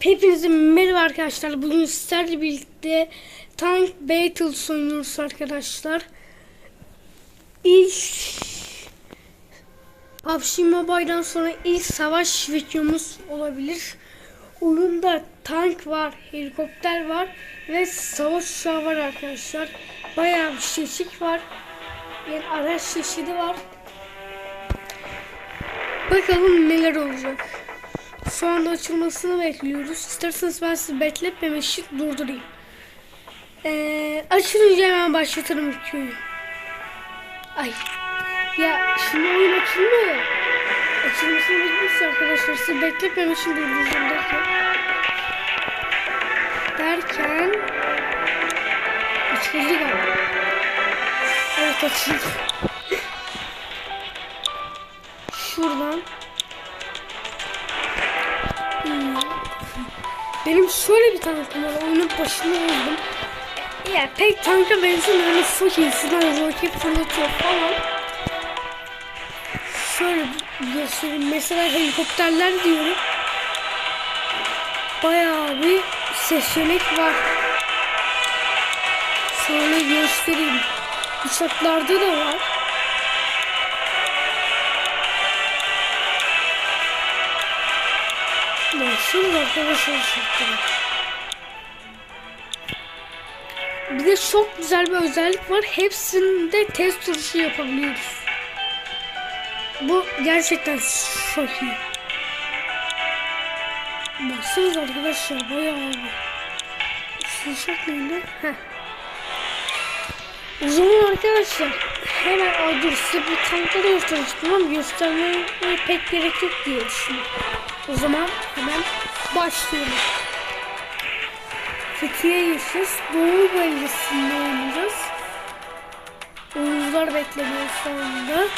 Hepinize merhaba arkadaşlar. Bugün sizlerle birlikte Tank Battles oynuyoruz arkadaşlar. İlk PUBG Mobile'dan sonra ilk savaş videomuz olabilir. Oyunda tank var, helikopter var ve savaş uçağı var arkadaşlar. Bayağı bir çeşit var. Yani araç çeşidi var. Bakalım neler olacak. Şu anda açılmasını bekliyoruz. İsterseniz ben sizi bekletmemek için durdurayım. Ee, açılınca hemen başlatırım videoyu. Ay. Ya şimdi oyun açılmıyor ya. Açılmasını bekliyoruz arkadaşlar. Sizi bekletmemek için durduracağım derken. Derken. Açıldı galiba. Evet açıldı. Şuradan. Benim şöyle bir tankım var. Oyunun başında oldum. Ya pek tanka benzemiyor. Hani çok iyisinden roket fırlatıyor falan. Şöyle göstereyim. Mesela helikopterler diyorum. Bayağı bir seçenek var. Şöyle göstereyim. Uçaklarda da var. Nasıl arkadaşlar uçakları? Bir de çok güzel bir özellik var. Hepsinde test vuruşu yapabiliyoruz. Bu gerçekten çok iyi. Baksanıza arkadaşlar bayağı abi. Sıcak? Heh. O zaman arkadaşlar hemen size bir tankları göstermiştim ama göstermeye pek gerek yok diye düşünüyorum. O zaman hemen başlayalım. Fethiye Yeşil Doğu bölgesinde oynayacağız. Oyuncular bekleniyor şu anda.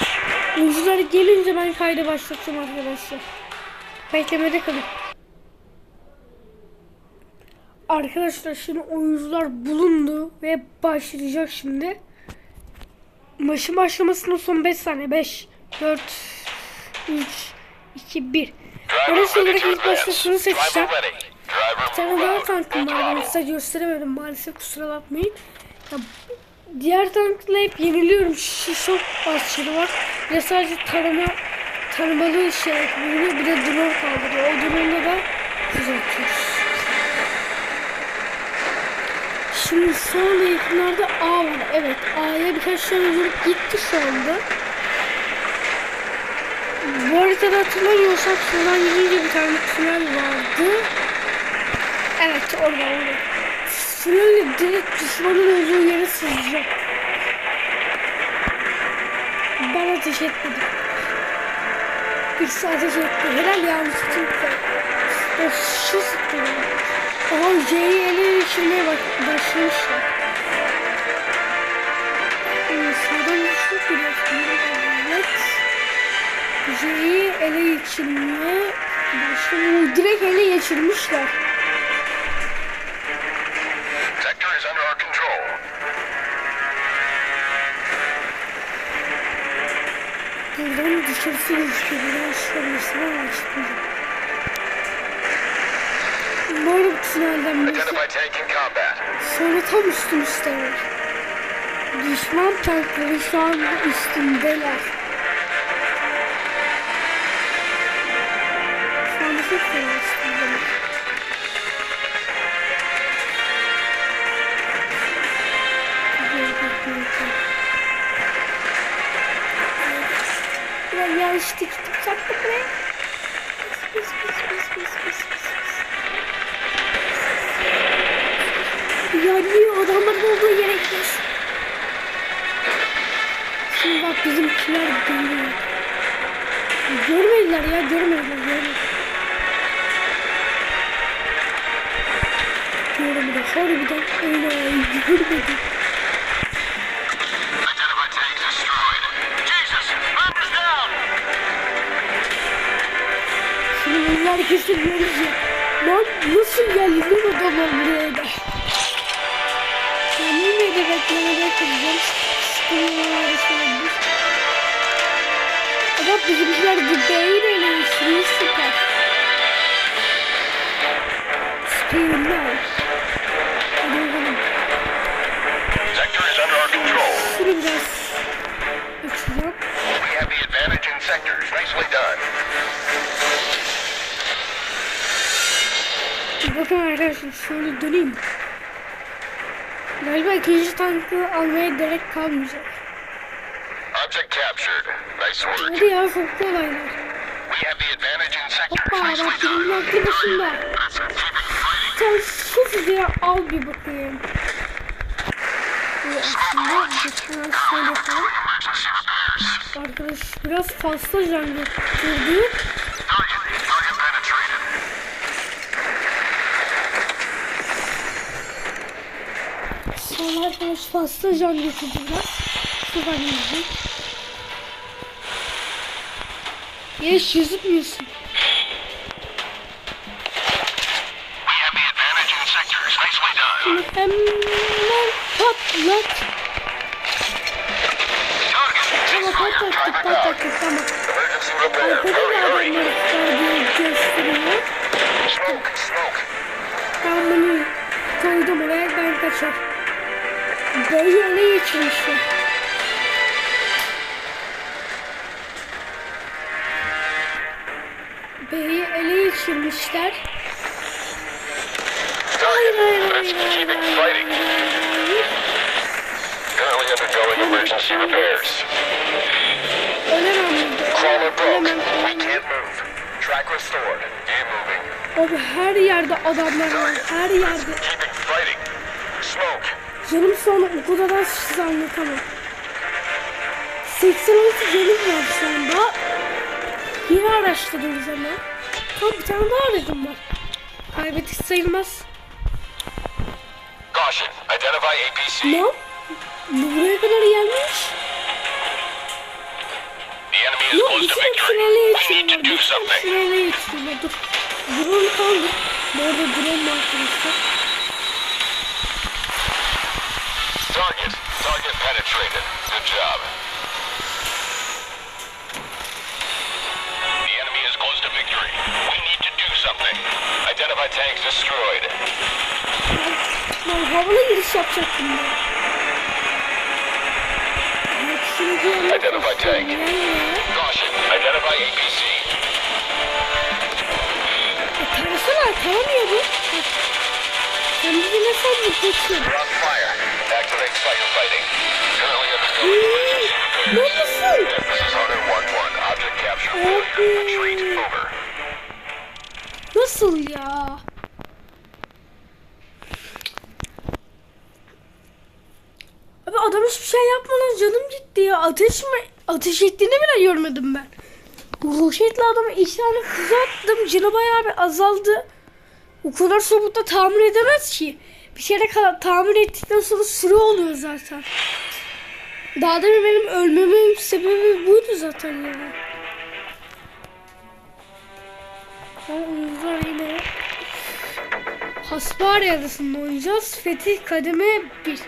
Oyuncular gelince ben kaydı başlatacağım arkadaşlar. Beklemede kalın. Arkadaşlar şimdi oyuncular bulundu ve başlayacak şimdi. Maçın başlamasına son 5 saniye. 5, 4, 3, 2, 1. Araç olarak ilk başta şunu seçeceğim. Bir tane daha tankım var. Ben size gösteremedim maalesef kusura bakmayın. Ya, diğer tankla hep yeniliyorum. Şu çok az şeyi var. De sadece tarama taramalı şey yapıyor. Bir de drone kaldırıyor. O drone'da da düzeltiyoruz. Şimdi anda yakınlarda A var. Evet A'ya birkaç tane vurup gitti şu anda. Bu haritada hatırlamıyorsak şuradan gidince bir tane tünel vardı. Evet orada orada. Tünelle direkt düşmanın olduğu yere sızacak. Ben ateş etmedim. Birisi ateş etti. Herhalde yanlış tuttu. O şu sıktı. Aha C'yi ele geçirmeye bak başlamışlar. Ee, düştük biraz. Evet. J'yi ele geçirmeye. Direkt ele geçirmişler. Buradan dışarısı gözüküyor. Buradan açtım. Bu arada bu tünelden birisi sonra tam üstümüzde var. Düşman tankları şu an üstündeler. Ya niye adamların olduğu yere gidiyorsun? Şimdi bak bizimkiler geliyor. Görmediler ya görmediler görmediler. Görmediler harbiden öyle görmedim. Şimdi bunlar kesin görünce. Lan nasıl geldi adamlar buraya da? Sadece beklemede kıracağım. Sıkılmalar istedim. Ama bizimkiler ciddiye denemişsiniz süper. Sıkılmalar. Hadi bakalım. We have the advantage in sectors. Nicely done. Bakın arkadaşlar şöyle döneyim. Galiba ikinci tankı almaya gerek kalmayacak. Object captured. Nice work. Hadi ya çok kolaylar. Hoppa bak benim fighting. Sen şu füzeyi al bir bakayım. Aslında tane şöyle repairs. Arkadaş biraz fazla can götürdü. Target. Target penetrated. Sonra arkadaş fazla can götürdü biraz. Şuradan yüzüm. Yeş yüzütmüyorsun. We have the advantage in sectors. Nicely done. Bunu hemen patlat. Ama patlattık patlattık tamam. Arkada da hurry. adamlar çıkardığı gösteriyor. Ben bunu koydum oraya ben kaçar. Beni ele geçirmişler. Beni ele geçirmişler. Hayır hayır hayır hayır hayır hayır. Abi her yerde adamlar var. Her yerde. Canım sonra o kadar az size anlatamam. 86 canım var şu anda. Yeni araştırıyoruz ama. Tamam bir tane daha aracım var. Kaybettik sayılmaz. Ne? Bu buraya kadar gelmiş. Yok to geçiriyorlar. do Bütün something. hepsini ele geçiriyorlar. Dur. Drone kaldı. Bu arada drone var arkadaşlar. Penetrated. Good job. The enemy is close to victory. We need to do something. Identify tanks destroyed. Ben havalı giriş yapacaktım ben. Bak şimdi yana Identify tank. Caution. Identify APC. Tarasana taramıyor bu. Sen bizi ne? We're on fire. Activate firefighting. Currently undergoing emergency repairs. Neredesin? This is Hunter 1-1. Object capture failure. Retreat over. Nasıl ya? Abi adam hiçbir şey yapmadan canım gitti ya. Ateş mi? Ateş ettiğini bile görmedim ben. Roşetle adamı iki tane füze attım. Canı bayağı bir azaldı. O kadar sobutta tamir edemez ki. Bir kere tamir ettikten sonra süre oluyor zaten. Daha demin benim ölmemin sebebi buydu zaten ya. Ha, oyuncular yine Hasbari adasında oynayacağız. Fetih kademe 1.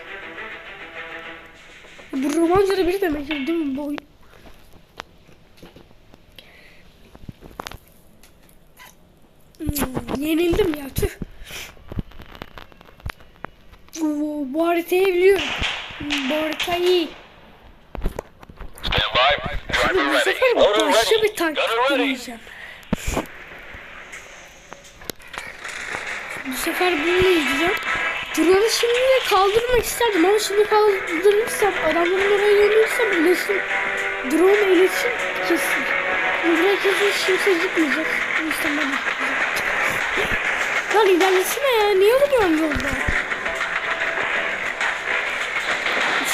Bu romancada bir demek değil mi bu oyun? Hmm, yenildim ya tüh. Oo, bu haritayı biliyorum. Bu harita iyi. Stand by. Şimdi bu sefer başka bir taktik deneyeceğim. Bu sefer bunu yiyeceğim. Drone'u şimdi kaldırmak isterdim ama şimdi kaldırırsam adamların oraya yönelirsem iletişim drone iletişim kesin. Buraya kesin kimse gitmeyecek. Gitmeyeceğim. Lan ilerlesene ya niye vuruyorsun yolda?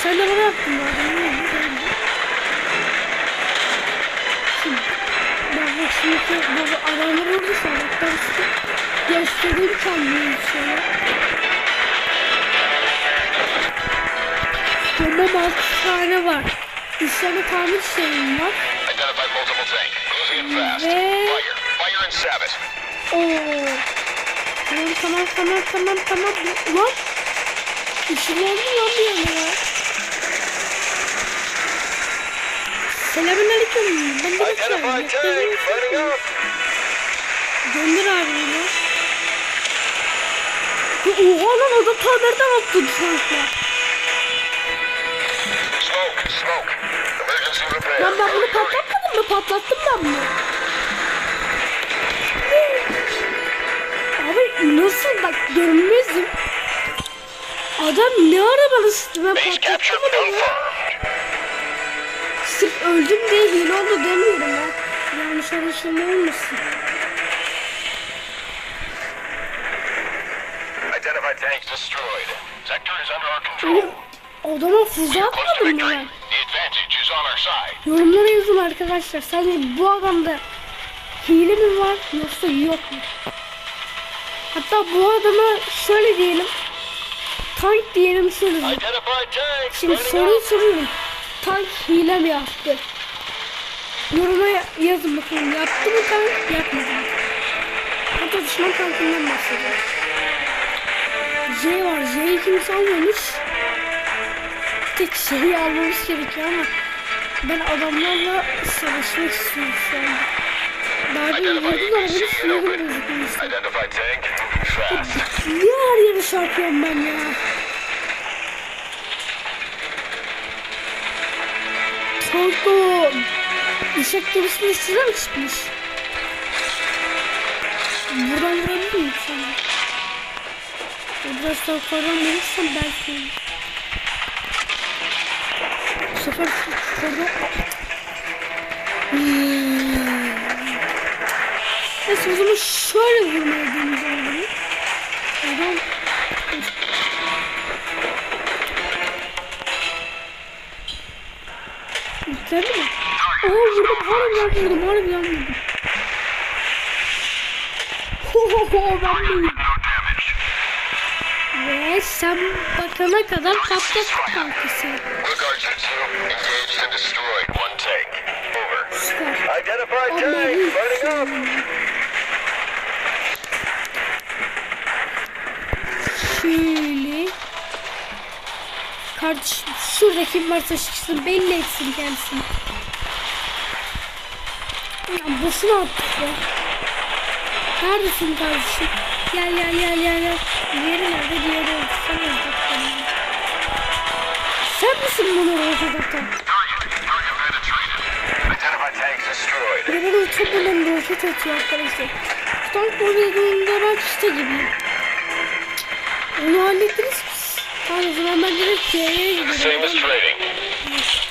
Sen de bana yaptın ya. ben ne yapayım? Ben şimdi bu adamlar sanattan işte göstereyim kendimi şöyle. Tamam altı tane var. Üç tane tamir şeyim var. Ve- Fire. Fire and Sabbath. Oo. Tamam tamam tamam tamam tamam. Lan. Işınlandı lan bir yana. Selamünaleyküm. Ben de bakıyorum. Gönder abi bunu. Ya Oha lan adam ta nereden attı repair. Lan ben bunu patlatmadım mı? Patlattım ben bunu. Abi nasıl bak görünmezdim. Adam ne ara bana sıktı ben Sırf öldüm diye hile oldu demiyorum ben. Yanlış anlaşılma olmasın. Adama füze atmadım ben? Yorumlara yazın arkadaşlar. Sence bu adamda hile mi var yoksa yok mu? Hatta bu adama şöyle diyelim. Tank diyelim şöyle. Şimdi soruyu soruyorum. Tank hile mi yaptı? Yoruma ya- yazın bakalım. Yaptı mı tank? Yapmadı? Hatta düşman tankından bahsediyorum. J var. J'yi kimse almamış. Tek şeyi almamız gerekiyor ama ben adamlarla savaşmak istiyorum şu anda. Daha bir vurdular beni sinirim open. bozuk neyse. Identified tank. Fast. Niye her yere çarpıyorum ben ya? Tanko Uşak gemisinin üstüne mi çıkmış? Buradan vurabilir miyim sana? Biraz daha yukarıdan vurursam belki Bu sefer yukarıdan Hmm. Neyse o zaman şöyle vurmaya deneyeceğim bunu. Adam Yüklendi mi? Oha vurdum vurdum harbiden vurdum. Ho ben vurdum. No damage. Ve sen bakana kadar patlattık kankası. Quick Archer 2 engaged and destroyed one tank. Lining up. Şöyle. Kardeşim şuradaki varsa çıksın belli etsin kendisini. Ya boşuna attık ya. Neredesin kardeşim? Gel gel gel gel gel. Diğeri nerede? Diğeri orada. Sen olacaksın. Sen misin bunu ortada? Target. Target penetrated. Identified tanks destroyed. Bir de bana uçabilen roket atıyor arkadaşlar. Tank vurduğunda ben işte gibiyim. Onu hallettiniz Tamam o zaman ben direkt C'ye gidiyorum.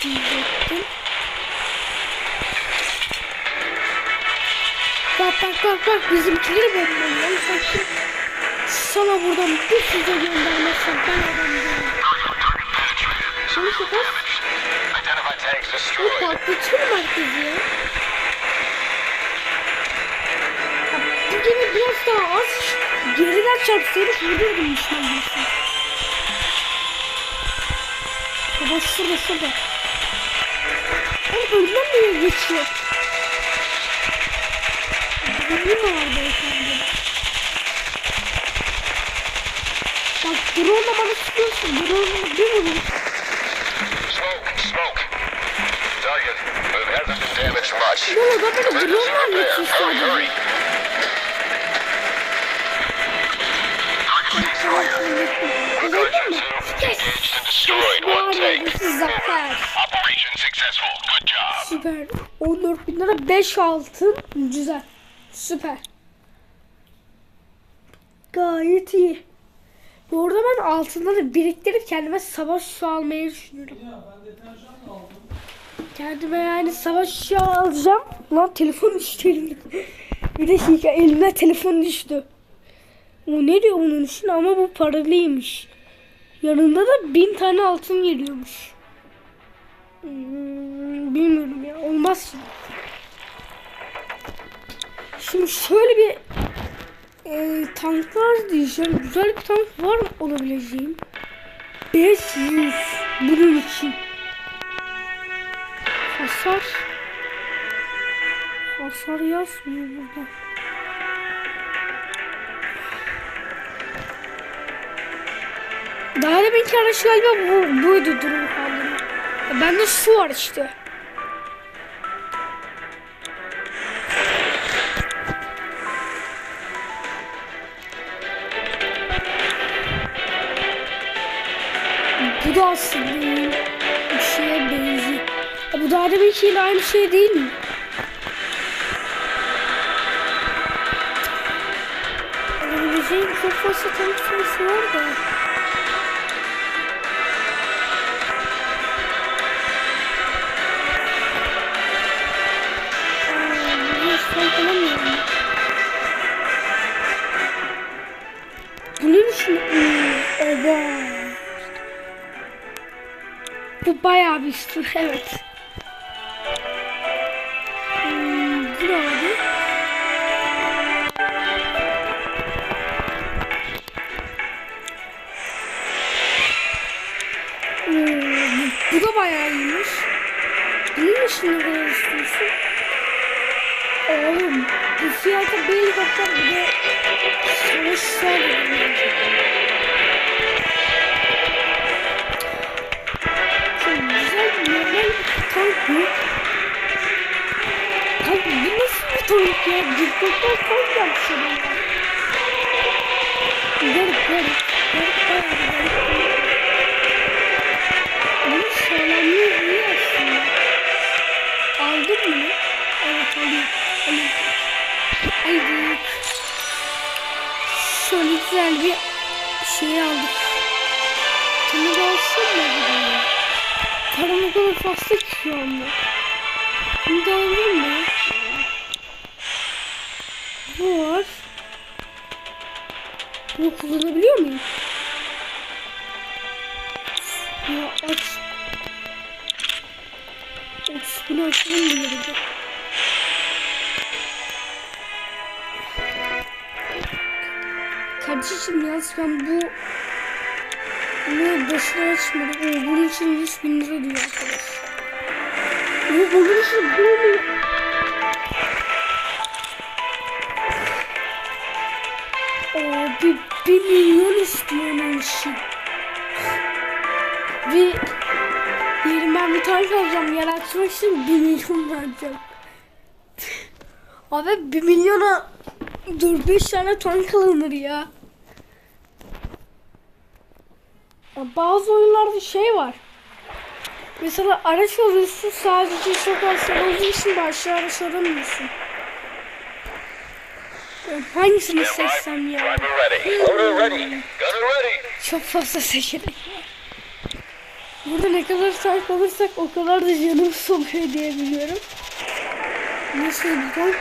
Diyecektim. Bak bak bak bak bizimkileri bombalıyor. Sanki sana buradan bir füze göndermezsem ben adam değilim. Şunu tanks Bu patlatıyor merkezi ya. Bu biraz daha az geriden çarpsaydık vururdum düşman gemisini. Baba şurada şurada. Oğlum önünden niye geçiyor? Gemi mi var beyefendi? Bak drone'la bana sıkıyorsun. Drone'la bir vurur. Smoke. Smoke. Target. It hasn't been damaged much. Adam beni Emergency drone'la Hurry, sadece. hurry. Quick destroyed one tank. Zafer. Operation successful. Good job. Süper. 14 bin lira 5 altın. Güzel. Süper. Gayet iyi. Bu arada ben altınları biriktirip kendime savaş su almayı düşünüyorum. Kendime yani savaş su alacağım. Lan telefon düştü elimden. Bir dakika elimden telefon düştü. O ne diyor bunun için ama bu paralıymış. Yanında da bin tane altın geliyormuş. Hmm, bilmiyorum ya. Olmaz şimdi. Şimdi şöyle bir e, tanklar diyeceğim. Güzel bir tank var mı olabileceğim? 500 bunun için. Hasar. Hasar yazmıyor burada. Daha deminki araç galiba bu, buydu durum kaldırma. Bende su var işte. Bu da aslında bir şeye benziyor. Bu daha deminkiyle aynı şey değil mi? Zeyn çok fazla tanıtması var da. Oba. Bu bayağı bir üstün evet. Hmm, bu bu da bayağı iyiymiş. Bunun için ne kadar istiyorsun? Oğlum bu fiyata bir helikopter bir de savaş sağlıyor. Normal tank bu. Abi bu nasıl bir tank ya? Helikopter tank yapmış adamlar. Garip garip. Garip bayağı garip. Bunun sağlamlığı iyi aslında. Aldın mı? Evet alayım. Alayım. Aldık. Şöyle güzel bir şey aldık. Kadar fazla ki şu anda. Bunu da alır mı? Bu var. Bunu kullanabiliyor muyum? Ya aç. Aç. Bunu açmam mı gerekiyor? Kardeşim yalnız ben bu bunu boşuna açmadım. O bunun için 100 bin lira diyor bunun için bu mu? Abi bir milyon istiyor onun için. Ve yerim ben bir tane alacağım. Yer açmak için bir milyon vereceğim. Abi bir milyona 4-5 tane tank alınır. Ya Bazı oyunlarda şey var. Mesela araç alıyorsun sadece sen olduğu için başka araç aramıyorsun. Hangisini seçsem ya? Çok fazla seçenek. Burada ne kadar tank alırsak o kadar da canım sokuyor diye biliyorum. Nasıl bir tank?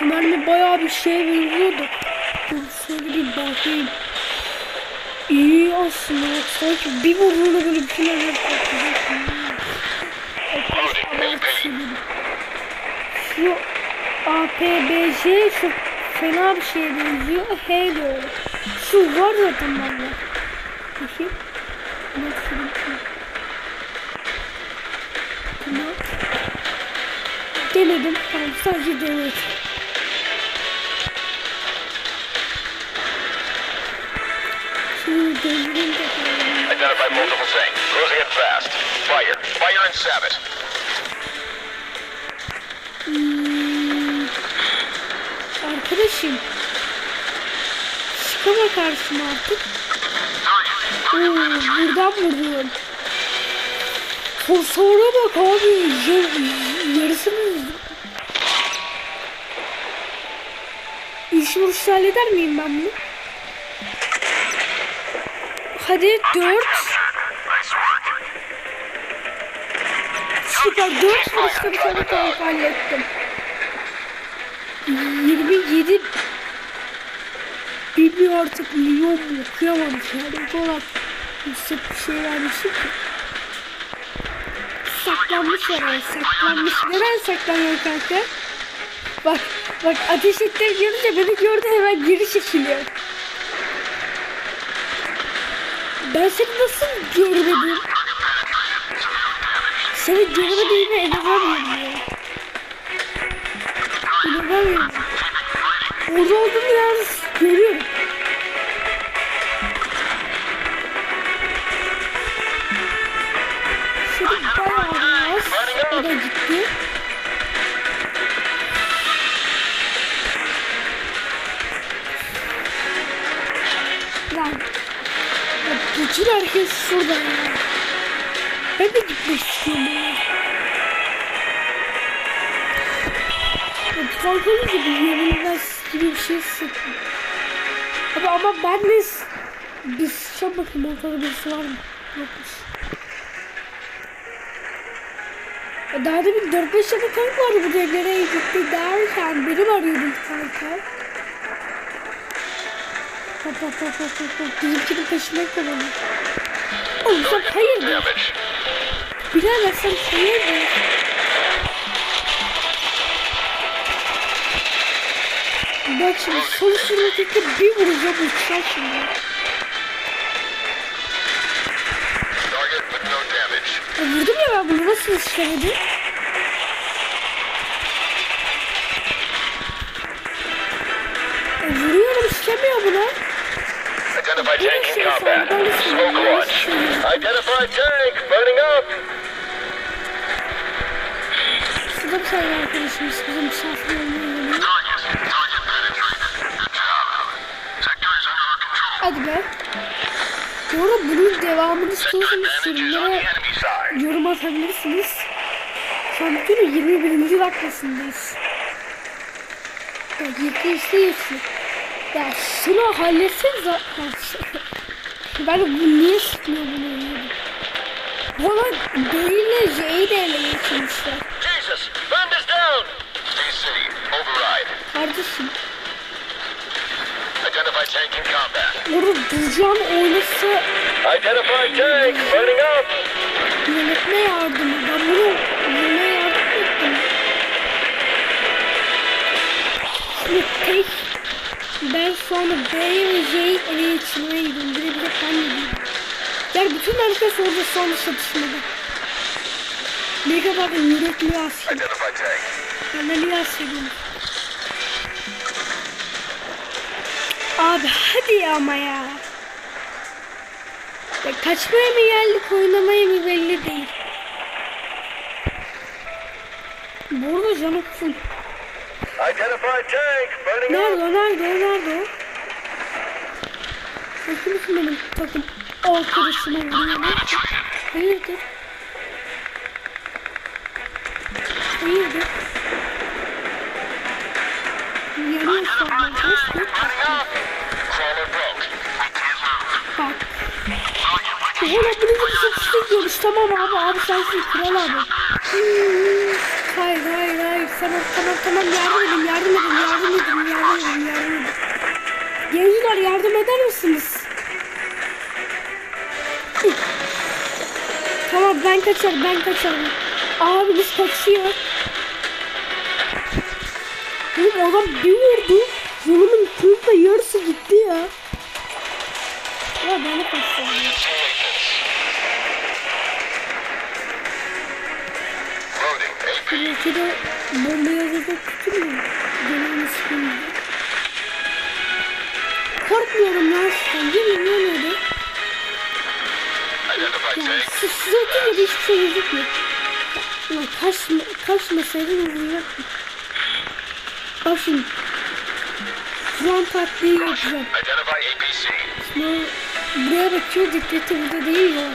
Mermi bayağı bir şeye benziyordu. Şöyle bir bakayım. İyi aslında sanki bir vurduğunda böyle bütün evler patlayacak. Şu APBC çok fena bir şeye benziyor. H de öyle. Şu var zaten bende. Bakayım. Nasıl bir şey? Tamam. Denedim. Tamam sadece denedim. Identify multiple things. Closing in fast. Fire. Fire and stab Arkadaşım. Çıkama karşıma artık. Oo, buradan vuruyorum. Hasara bak abi. Ya- yarısını Üç vuruş halleder miyim ben bunu? Hadi dört. Süper dört vuruşta bir tane tank hallettim. 27 Bilmiyorum artık milyon mu okuyamadım yani kadar yüksek bir şey vermişim ki. Saklanmış oraya saklanmış. Neden saklanıyor kanka? Bak bak ateş ettiğini görünce beni gördü hemen geri çekiliyor. Ben seni nasıl görmedim? Seni görmediğime inanamıyorum ya. İnanamıyorum. Orada olduğunu yalnız görüyorum. Şimdi bayağı az. O da gitti. Lan. Ya bütün herkes şurada ya. Ben de gitmek istiyorum ya. Ya Kalkalı gibi yenilmez gibi bir şey hissettim. Abi ama ben de bir sıçan bakayım ortada birisi var mı? Yokmuş. E Daha demin 4-5 tane tank vardı bu devlere gitti derken benim arıyordum kanka. Hop hop hop hop hop hop. Bizimkinin peşinden kovalıyor. Oğlum sen hayırdır? Birader sen hayırdır? Bak şimdi sol sürüntüde bir vuracağım uçacağım şimdi. Damage. E vurdum ya ben bunu nasıl işlemedi? E vuruyorum işlemiyor bunu. Identify tank in combat. Smoke launch. Identify tank. Burning up. Şurada bir tane arkadaşımız bize misafir olmaya Bu arada bunun devamını istiyorsanız yorumlara yorum atabilirsiniz. Şu an bütün 21. dakikasındayız. Ya yıkayışta geçti. Ya şunu halletseniz zaten. Ben bu niye sıkmıyor bunu anlamadım. Valla D ile J'yi de ele geçirmişler. Kardeşim Identify tank in combat. Orada duracağım oynasa Identify tank. Burning up. yönetme yardımı. Ben bunu yönetmeye yardım ettim. Şimdi tek ben şu anda B ve J'yi ele geçirmeye gidiyorum. Bir de bir de ben gidiyorum. Yani bütün herkes orada anda çatışmada. Ne kadar da yürekli aslında. Identify tank. Abi hadi ama ya. ya kaçmaya mı geldik oynamaya mı belli değil. Bu arada canı full. Nerede o nerede o nerede o? Kimsin benim takım arkadaşıma vuruyor? Hayırdır? Hayırdır? Mu? Crawler broke. Bak. Oğlum bunu gibi çok istiyoruz. Tamam abi abi sensin kral abi. Hayır hayır hayır. Tamam tamam tamam yardım edin yardım edin yardım edin yardım edin yardım edin. Gençler yardım eder misiniz? Tamam ben kaçarım ben kaçarım. Abimiz kaçıyor. Oğlum adam bir vurdu. Yolumun de yarısı Şimdi. Front taktiği yapacağım. Şimdi buraya bakıyor dikkati burada değil ya.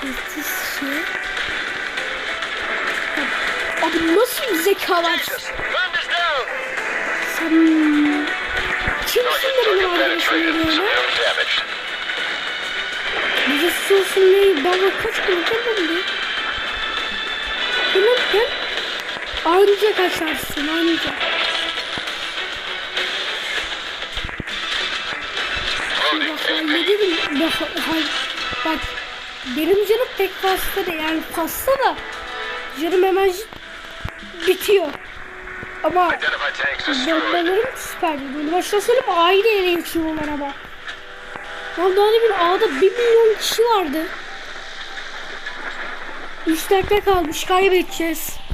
Sessiz şey. Abi nasıl bir zeka var? Sen kimsin de benim arkadaşım. Bize susun neyi? Bana kaç gün demem Demek anca kaçarsın anca. Bak AP. hallederim. Bak, bak benim canım pek fazla değil. Yani fazla da canım hemen bitiyor. Ama bombalarım süper. Bunu başta söyleyeyim aile ele geçiyorlar ama. Lan daha demin A'da 1 milyon kişi vardı. 3 dakika kalmış kaybedeceğiz.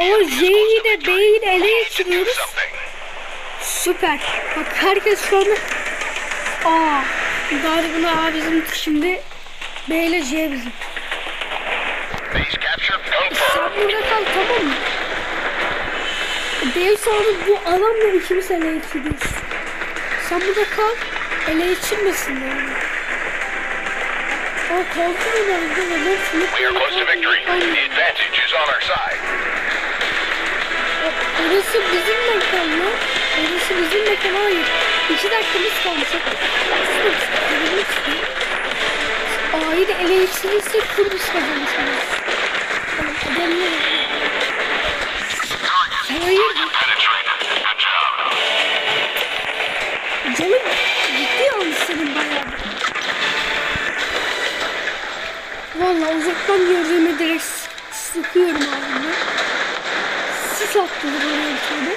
Ama J'yi de B'yi de ele geçiriyoruz. Süper. Bak herkes şu anda Aa, galiba A bizim şimdi B ile C bizim. Captured. Sen burada kal tamam mı? B sonra bu adamla ikimiz ele geçiriyoruz. Sen burada kal. Ele geçirmesin yani. O kaldı mı ben de ben şunu We are close to victory. The advantage is on our side. Orası bizim mekan mı? Orası bizim mekan hayır. İki dakikamız kalmış. A'yı da ele geçirirsek kurmuş kazanmışız. Tamam adamlar. Hayır. Canım ciddi almış senin bayağı. Valla uzaktan gördüğüme direkt sıkıyorum abime. Sis attılar oraya bir tane.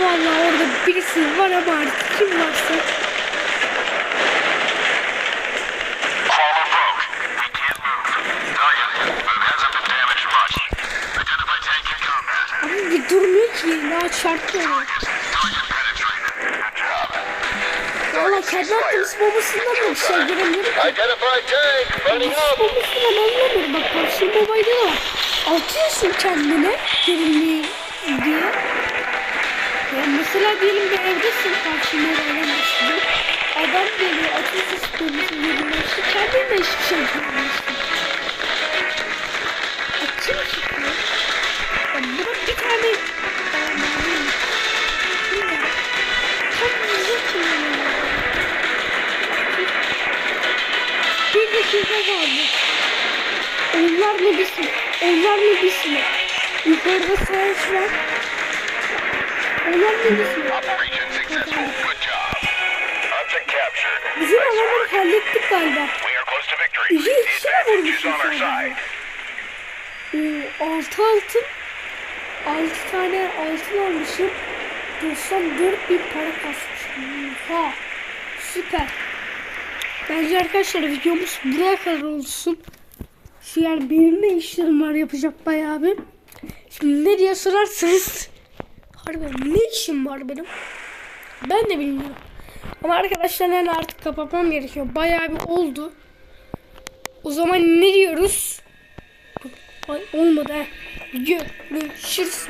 Valla orada birisi var ama artık kim varsa. Ama bir durmuyor ki yerine çarpıyor. Valla kendi attığımız bombasından da bir şey göremiyorum ki. Identify tank. Atış up. bombasından anlamıyorum. Bak karşı mobayda da var. Atıyorsun kendine derinliği diye. Ya mesela diyelim bir evdesin karşı mobayla başlıyor. Adam geliyor atıyorsun bombası yerine işte kendin de hiçbir şey yapamıyorsun. Atıyor çıkıyor. Ya buna bir tane. Bir dakika kaldı. Onlar biz mi? Onlar mı biz? Yukarıda savaş var. Onlar mı biz. Bizim adamları hallettik galiba. İki The kişi mi advantage is vurmuşuz side. Ee, altı altın. Altı tane altın almışım. 94 bin para kasmışım. Ha, süper. Bence arkadaşlar videomuz buraya kadar olsun. Şu yani benim de işlerim var yapacak bayağı bir. Şimdi ne diye sorarsanız Harbiden ne işim var benim? Ben de bilmiyorum. Ama arkadaşlar yani artık kapatmam gerekiyor. Bayağı bir oldu. O zaman ne diyoruz? Ay olmadı. Görüşürüz.